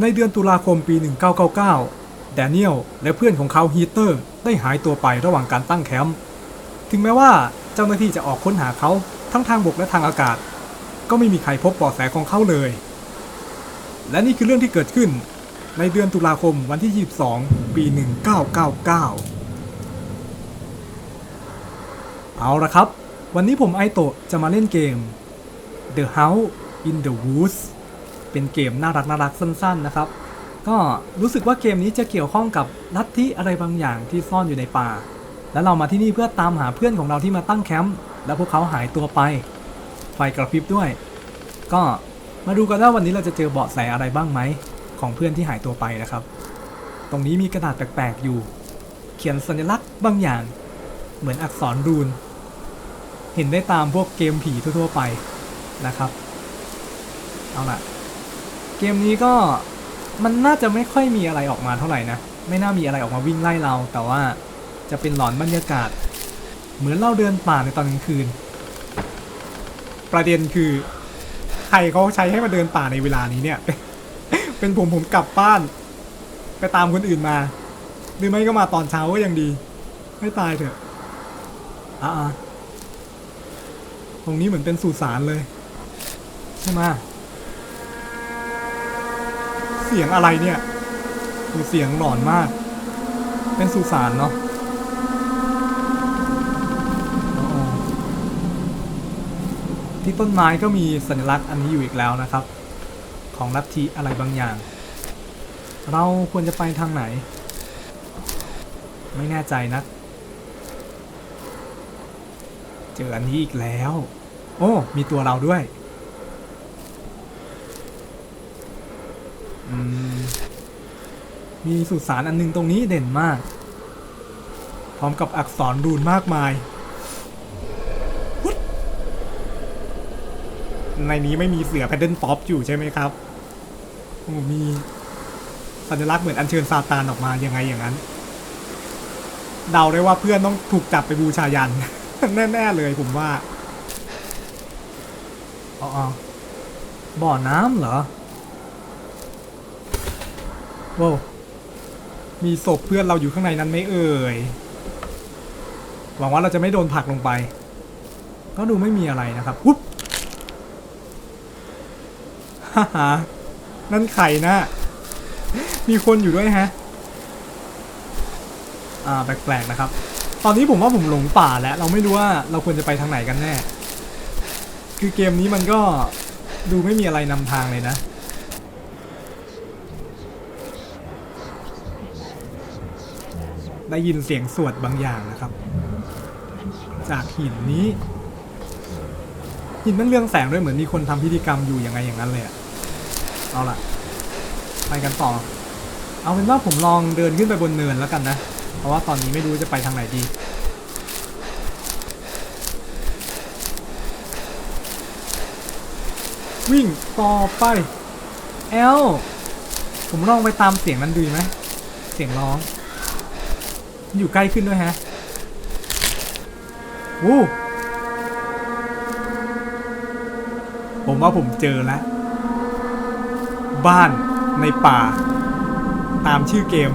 ในเดือนตุลาคมปี 1999 แดเนียลและเพื่อนของเขาฮีเตอร์ได้หายตัวไประหว่างการตั้งแคมป์ ถึงแม้ว่าเจ้าหน้าที่จะออกค้นหาเขาทั้งทางบกและทางอากาศ ก็ไม่มีใครพบเบาะแสของเขาเลย และนี่คือเรื่องที่เกิดขึ้น ในเดือนตุลาคมวันที่ 22 ปี 1999 เอาละครับ วันนี้ผมไอโตะจะมาเล่นเกม The House in the Woods เป็นเกมน่ารักน่ารักสั้นๆนะครับ ก็รู้สึกว่าเกมนี้จะเกี่ยวข้องกับลัทธิอะไรบางอย่างที่ซ่อนอยู่ในป่า แล้วเรามาที่นี่เพื่อตามหาเพื่อนของเราที่มาตั้งแคมป์แล้วพวกเขาหายตัวไป ไฟกระพริบด้วย ก็มาดูกันว่าวันนี้เราจะเจอเบาะแสอะไรบ้างไหมของเพื่อนที่หายตัวไปนะครับ ตรงนี้มีกระดาษแปลกๆอยู่ เขียนสัญลักษณ์บางอย่าง เหมือนอักษรรูน เห็นได้ตามพวกเกมผีทั่วๆไปนะครับ เอาล่ะ เกมนี้ก็มันน่าจะไม่ค่อยมีอะไรออกมาเท่าไหร่นะ ไม่น่ามีอะไรออกมาวิ่งไล่เรา แต่ว่าจะเป็นหลอนบรรยากาศ เหมือนเราเดินป่าในตอนกลางคืน ประเด็นคือใครเขาใช้ให้มาเดินป่าในเวลานี้เนี่ย เป็นผมผมกลับบ้าน ไปตามคนอื่นมา หรือไม่ก็มาตอนเช้าก็ยังดี ไม่ตายเถอะอ่าตรงนี้เหมือนเป็นสุสานเลย ใช่ไหม เสียงอะไรเนี่ยคือเสียงหลอนมาก เป็นสุสานเนาะที่ต้นไม้ก็มีสัญลักษณ์อันนี้อยู่อีกแล้วนะครับ ของลัทธิอะไรบางอย่าง เราควรจะไปทางไหน ไม่แน่ใจนะเจออันนี้อีกแล้ว โอ้ มีตัวเราด้วย มีสุสานอันหนึงตรงนี้เด่นมาก พร้อมกับอักษรรูนมากมายในนี้ไม่มีเสือแพดเดิลป๊อปอยู่ใช่ไหมครับโอ้มีสัญลักษณ์เหมือนอัญเชิญซาตานออกมายังไงอย่างนั้น เดาได้ว่าเพื่อนต้องถูกจับไปบูชายัน แน่ ๆ เลยผมว่าอ๋อบ่อน้ำเหรอ ว้าวมีศพเพื่อนเราอยู่ข้างในนั้นไหมเอ่ย หวังว่าเราจะไม่โดนผลักลงไป ก็ดูไม่มีอะไรนะครับปุ๊บฮ่าฮ่านั่นไข่นะ มีคนอยู่ด้วยฮะ อ่าแปลกๆนะครับ ตอนนี้ผมว่าผมหลงป่าแล้ว เราไม่รู้ว่าเราควรจะไปทางไหนกันแน่ คือเกมนี้มันก็ดูไม่มีอะไรนำทางเลยนะ ได้ยินเสียงสวดบางอย่างนะครับ จากหินนี้ หินมันเรืองแสงด้วยเหมือนมีคนทำพิธีกรรมอยู่ยังไงอย่างนั้นเลยอะเอาล่ะ ไปกันต่อ เอาเป็นว่าผมลองเดินขึ้นไปบนเนินแล้วกันนะ เพราะว่าตอนนี้ไม่รู้จะไปทางไหนดีวิ่งต่อไปเอลผมลองไปตามเสียงนั้นดูไหม เสียงร้อง อยู่ใกล้ขึ้นด้วยฮะวู้ผมว่าผมเจอแล้ว บ้านในป่า ตามชื่อเกม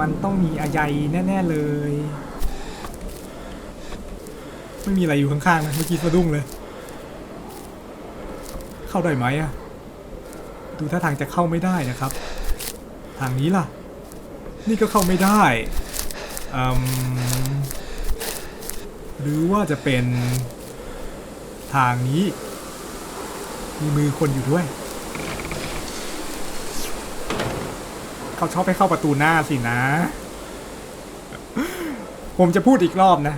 มันต้องมีอะไรแน่ ๆ เลย ไม่มีอะไรอยู่ข้างๆนะเมื่อกี้สะดุ้งเลย เข้าได้ไหมอะดูท่าทางจะเข้าไม่ได้นะครับ ทางนี้ล่ะ นี่ก็เข้าไม่ได้อืมหรือว่าจะเป็นทางนี้ มีมือคนอยู่ด้วย เขาชอบให้เข้าประตูหน้าสินะ ผมจะพูดอีกรอบนะ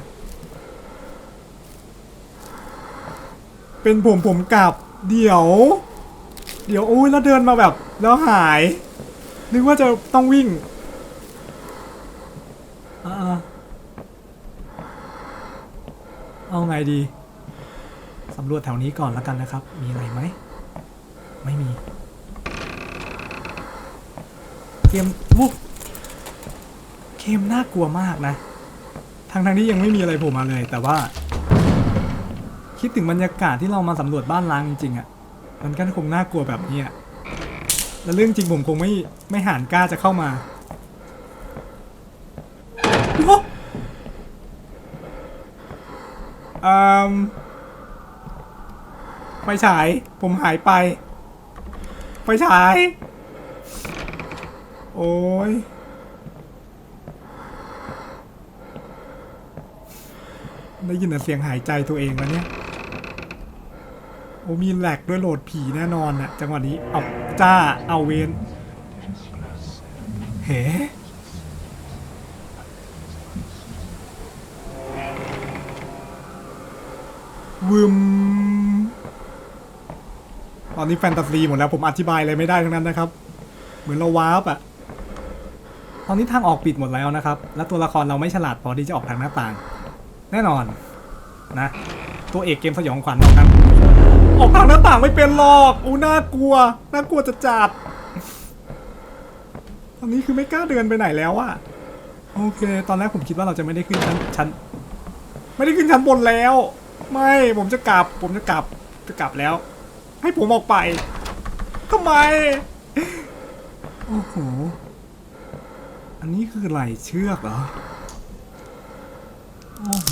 เป็นผมผมกลับ เดี๋ยว เดี๋ยวโอ้ยแล้วเดินมาแบบ แล้วหาย นึกว่าจะต้องวิ่งอ่าๆเอา ไงดี สำรวจแถวนี้ก่อนแล้วกันนะครับ มีอะไรไหม ไม่มี เกมวุบเกมน่ากลัวมากนะ ทางทางๆที่ยังไม่มีอะไรโผล่มาเลย แต่ว่า คิดถึงบรรยากาศที่เรามาสำรวจบ้านล้างจริงๆอะ่ะ มันก็คงน่ากลัวแบบนี้อะแล้วเรื่องจริงผมคงไม่ไม่หานกล้าจะเข้ามาโอ้ อืมไฟฉาย ผมหายไป ไฟฉาย โอ้ยได้ยินแต่เสียงหายใจตัวเองแล้วเนี่ย โอ้มีแหลกด้วยโหลดผีแน่นอนอะจังหวะนี้ เอาจ้า เอาเวนเฮ้ วึมตอนนี้แฟนตาซีหมดแล้วผมอธิบายอะไรไม่ได้ทั้งนั้นนะครับ เหมือนเราวาร์ปอะตอนนี้ทางออกปิดหมดแล้วนะครับ และตัวละครเราไม่ฉลาดพอที่จะออกทางหน้าต่าง แน่นอนนะ ตัวเอกเกมสยองขวัญออกทางออกทางหน้าต่างไม่เป็นหรอกอู้น่ากลัว น่ากลัวจะจัดตอนนี้คือไม่กล้าเดินไปไหนแล้วอะโอเค ตอนแรกผมคิดว่าเราจะไม่ได้ขึ้นชั้นชั้น ไม่ได้ขึ้นชั้นบนแล้ว ไม่ผมจะกลับ ผมจะกลับจะกลับแล้ว ให้ผมออกไปทำไมโอ้โหอันนี้คือไหลเชือกเหรอโอ้โห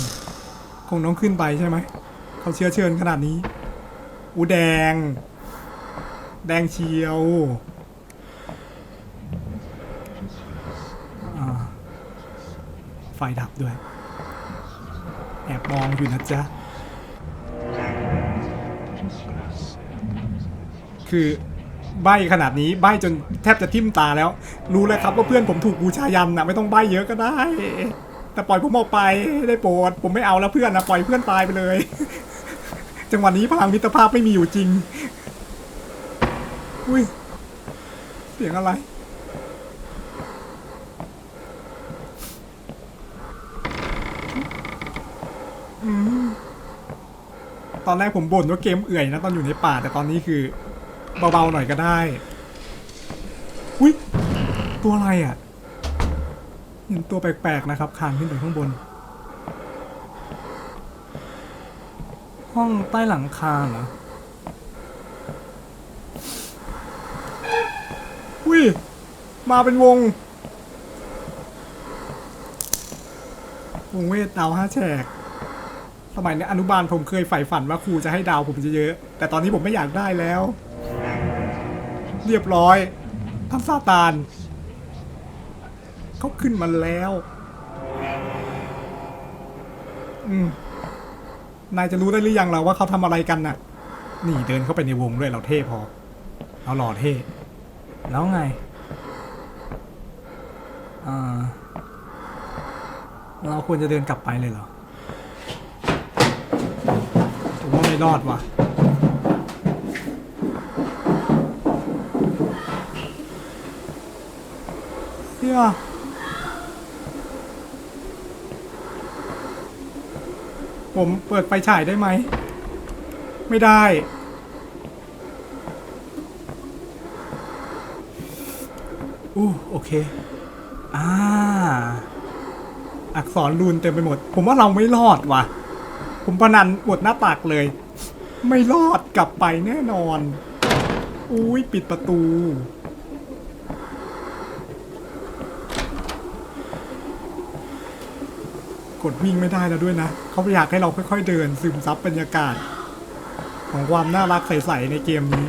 คงต้องขึ้นไปใช่ไหมเขาเชื้อเชิญขนาดนี้อูแดง แดงเชียวอ่าไฟดับด้วย แอบมองอยู่นะจ๊ะ คือใบขนาดนี้ใบจนแทบจะทิ่มตาแล้ว รู้แล้วครับว่าเพื่อนผมถูกบูชายันนะไม่ต้องใบเยอะก็ได้ แต่ปล่อยผมออกไปได้โปรดผมไม่เอาแล้วเพื่อนนะปล่อยเพื่อนตายไปเลย จังหวะนี้พลังมิตรภาพไม่มีอยู่จริง อุ้ยเสียงอะไรอตอนแรกผมบ่นว่าเกมเอื่อยนะตอนอยู่ในป่าแต่ตอนนี้คือ เบาๆหน่อยก็ได้อุ้ยตัวอะไรอะเห็นตัวแปลกๆนะครับคานขึ้นไปข้างบน ห้องใต้หลังคาเหรออุ้ยมาเป็นวง วงเวทดาวห้าแฉกสมัยในอนุบาลผมเคยใฝ่ฝันว่าครูจะให้ดาวผมเยอะๆแต่ตอนนี้ผมไม่อยากได้แล้ว เรียบร้อยท่านซาตานเขาขึ้นมาแล้ว อืมนายจะรู้ได้หรือยังเราว่าเขาทำอะไรกันน่ะ นี่เดินเข้าไปในวงด้วยเราเท่พอ เราหล่อเท่ แล้วไงอ่าเราควรจะเดินกลับไปเลยเหรอผมว่าไม่รอดว่ะ เฮียผมเปิดไฟฉายได้ไหม ไม่ได้ อู้โอเค อ่า อักษรรูนเต็มไปหมด ผมว่าเราไม่รอดว่ะ ผมพนันหมดหน้าปากเลย ไม่รอดกลับไปแน่นอน อุ้ยปิดประตู กดวิ่งไม่ได้แล้วด้วยนะ เขาอยากให้เราค่อย ๆ เดินซึมซับบรรยากาศ ของความน่ารักใสๆในเกมนี้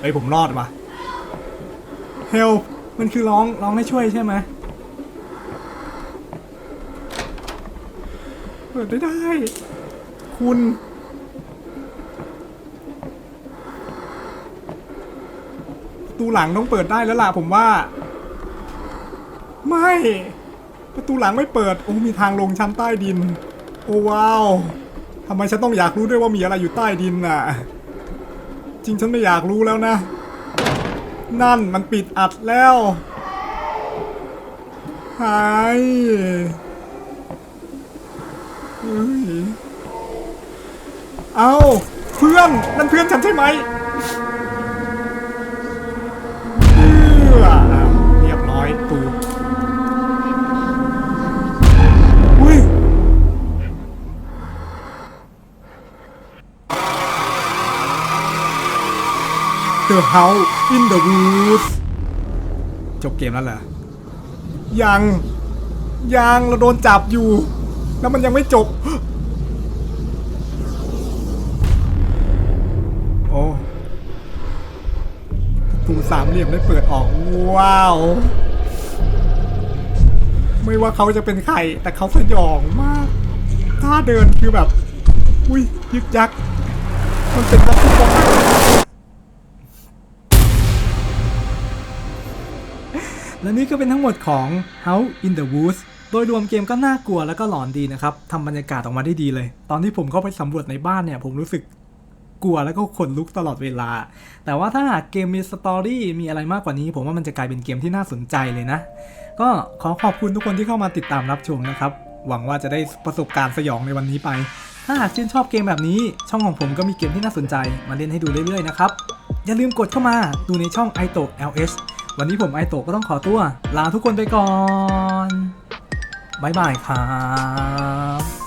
เฮ้ยผมรอดวะ Help มันคือร้องร้องให้ช่วยใช่ไหมเปิดไม่ได้ คุณประตูหลังต้องเปิดได้แล้วล่ะผมว่า ไม่ ประตูหลังไม่เปิด โอ้ มีทางลงชั้นใต้ดิน โอ้ว้าวทำไมฉันต้องอยากรู้ด้วยว่ามีอะไรอยู่ใต้ดินน่ะ จริงฉันไม่อยากรู้แล้วนะ นั่นมันปิดอัดแล้วหายเฮ้ยเอาเพื่อนนั่นเพื่อนฉันใช่ไหม The house in the Woods จบเกมแล้วเหรอยังยังเราโดนจับอยู่ แล้วมันยังไม่จบ โอ้ประตูสามเหลี่ยมได้เปิดออก ว้าว ไม่ว่าเขาจะเป็นใคร แต่เขาสยองมากท่าเดินคือแบบ อุ้ยยึกยัก มันเป็นวัตถุประสงค์ และนี่ก็เป็นทั้งหมดของ House in the Woods โดยรวมเกมก็น่ากลัวแล้วก็หลอนดีนะครับทำบรรยากาศออกมาได้ดีเลย ตอนที่ผมเข้าไปสำรวจในบ้านเนี่ยผมรู้สึกกลัวแล้วก็ขนลุกตลอดเวลา แต่ว่าถ้าหากเกมมีสตอรี่มีอะไรมากกว่านี้ ผมว่ามันจะกลายเป็นเกมที่น่าสนใจเลยนะ ก็ขอขอบคุณทุกคนที่เข้ามาติดตามรับชมนะครับ หวังว่าจะได้ประสบการณ์สยองในวันนี้ไป ถ้าหากชื่นชอบเกมแบบนี้ ช่องของผมก็มีเกมที่น่าสนใจมาเล่นให้ดูเรื่อยๆนะครับ อย่าลืมกดเข้ามาดูในช่อง i t o LS วันนี้ผมไอโตะก็ต้องขอตัว ลาทุกคนไปก่อน บ๊ายบายครับ